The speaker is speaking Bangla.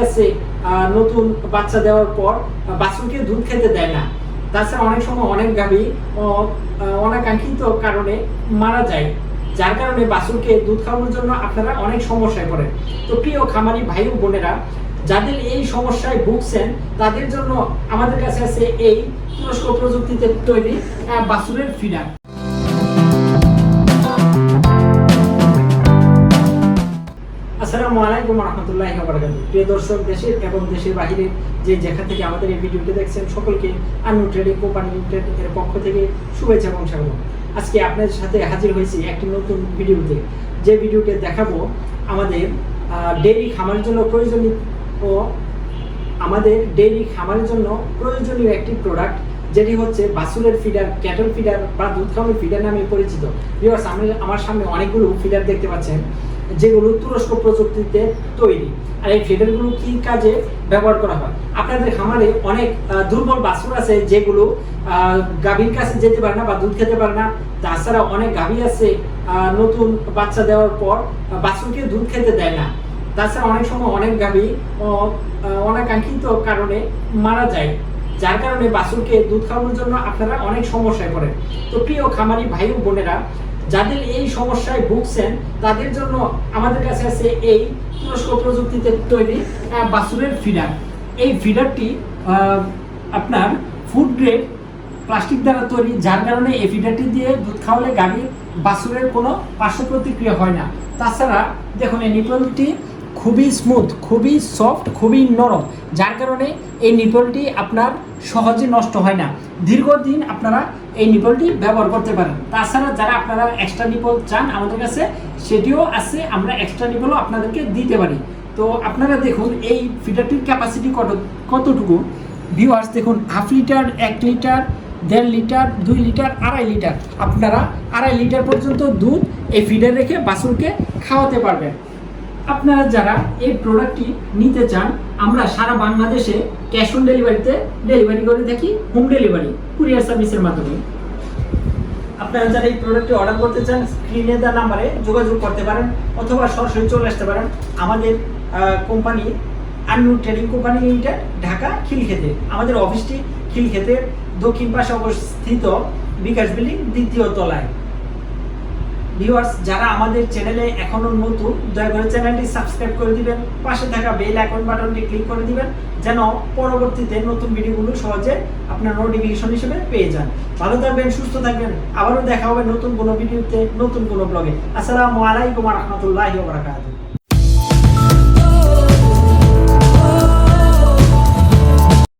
আহ, নতুন বাচ্চা দেওয়ার পর বাছুরকে দুধ খেতে দেয় না। তাছাড়া অনেক সময় অনেক গাভী অনাকাঙ্ক্ষিত কারণে মারা যায়। যার কারণে বাছুরকে দুধ খাওয়ানোর জন্য আপনারা অনেক সমস্যায় পড়েন। তো প্রিয় খামারি ভাই ও বোনেরা যাদের এই সমস্যায় ভুগছেন তাদের জন্য আমাদের কাছে আছে এই তুরস্ক প্রযুক্তিতে তৈরি বাছুরের ফিডার। আসসালামু আলাইকুম রহমতুল্লাহ বারাকাত প্রিয় দর্শক, দেশের এবং দেশের বাহিরে যে যেখান থেকে আমাদের এই ভিডিওটি দেখছেন, সকলকে আনু ট্রেডিং কোম্পানি এর পক্ষ থেকে শুভেচ্ছা এবং স্বাগত। আজকে আপনাদের সাথে হাজির হয়েছি একটি নতুন ভিডিওতে। যে ভিডিওতে দেখাবো, আমাদের ডেইরি খামারের জন্য প্রয়োজনীয় ও আমাদের ডেইরি খামারের জন্য প্রয়োজনীয় একটি প্রোডাক্ট যেটি হচ্ছে বাসুরের ফিডার ক্যাটল ফিডার বা দুধ খাওয়ানোর ফিডার নামে পরিচিত। ভিউয়ার্স আমি, আমার সামনে অনেকগুলো ফিডার দেখতে পাচ্ছেন। যেগুলো তুরস্ক প্রযুক্তিতে তৈরি। আর এই ফিডারগুলো কি কাজে ব্যবহার করা হয়? আপনাদের খামারে অনেক দুর্বল বাছুর আছে যেগুলো গাভীর কাছে যেতে পারে না বা দুধ খেতে পারে না। তাছাড়া অনেক গাভী আছে নতুন বাচ্চা দেওয়ার পর বাছুরকে দুধ খেতে দেয় না। তাছাড়া অনেক সময় অনেক গাভী অনাকাঙ্ক্ষিত কারণে মারা যায়। যার কারণে বাছুরকে দুধ খাওয়ানোর জন্য আপনারা অনেক সমস্যায় পড়েন। তো প্রিয় খামারি ভাই বোনেরা যাদের এই সমস্যায় ভুগছেন, তাদের জন্য আমাদের কাছে আছে এই তুরস্ক প্রযুক্তিতে তৈরি বাছুরের ফিডার এই ফিডারটি আপনার ফুড গ্রেড প্লাস্টিক দ্বারা তৈরি, যার কারণে এই ফিডারটি দিয়ে দুধ খাওয়ালে গাড়ির বাছুরের কোনো পার্শ্ব প্রতিক্রিয়া হয় না। তাছাড়া দেখুন এই নিপলটি খুবই স্মুথ খুবই সফট খুবই নরম। যার কারণে এই নিপলটি আপনার সহজে নষ্ট হয় না। দীর্ঘদিন আপনারা এই নিপলটি ব্যবহার করতে পারেন। তাছাড়া যারা আপনারা এক্সট্রা নিপল চান আমাদের কাছে, সেটিও আছে, আমরা এক্সট্রা নিপলও আপনাদেরকে দিতে পারি। তো আপনারা দেখুন, এই ফিডারটির ক্যাপাসিটি কত, কতটুকু? ভিউয়ার্স দেখুন হাফ লিটার এক লিটার দেড় লিটার দুই লিটার আড়াই লিটার আপনারা আড়াই লিটার পর্যন্ত দুধ এই ফিডার রেখে বাছুরকে খাওয়াতে পারবেন। আপনারা যারা এই প্রোডাক্টটি নিতে চান, আমরা সারা বাংলাদেশে ক্যাশ অন ডেলিভারিতে ডেলিভারি করে থাকি হোম ডেলিভারি কুরিয়ার সার্ভিসের মাধ্যমে। আপনারা যারা এই প্রোডাক্টটি অর্ডার করতে চান স্ক্রিনে দেওয়া নাম্বারে যোগাযোগ করতে পারেন, অথবা সরাসরি চলে আসতে পারেন। আমাদের company Annu trading company limited Dhaka, খিলক্ষেতে। আমাদের অফিসটি খিলক্ষেতের দক্ষিণ পাশে অবস্থিত বিকাশ বিল্ডিং, দ্বিতীয় তলায়। ভিউয়ার্স যারা আমাদের চ্যানেলে এখনও নতুন, দয়া করে চ্যানেলটি সাবস্ক্রাইব করে দিবেন, পাশে থাকা বেল আইকন বাটনটি ক্লিক করে দিবেন, যেন পরবর্তীতে নতুন ভিডিওগুলো সহজে আপনার নোটিফিকেশন হিসেবে পেয়ে যান। ভালো থাকবেন, সুস্থ থাকবেন, আবারও দেখা হবে নতুন কোনো ভিডিওতে, নতুন কোনো ব্লগে আসসালামু আলাইকুম রহমতুল্লাহি বারাকাতুহু।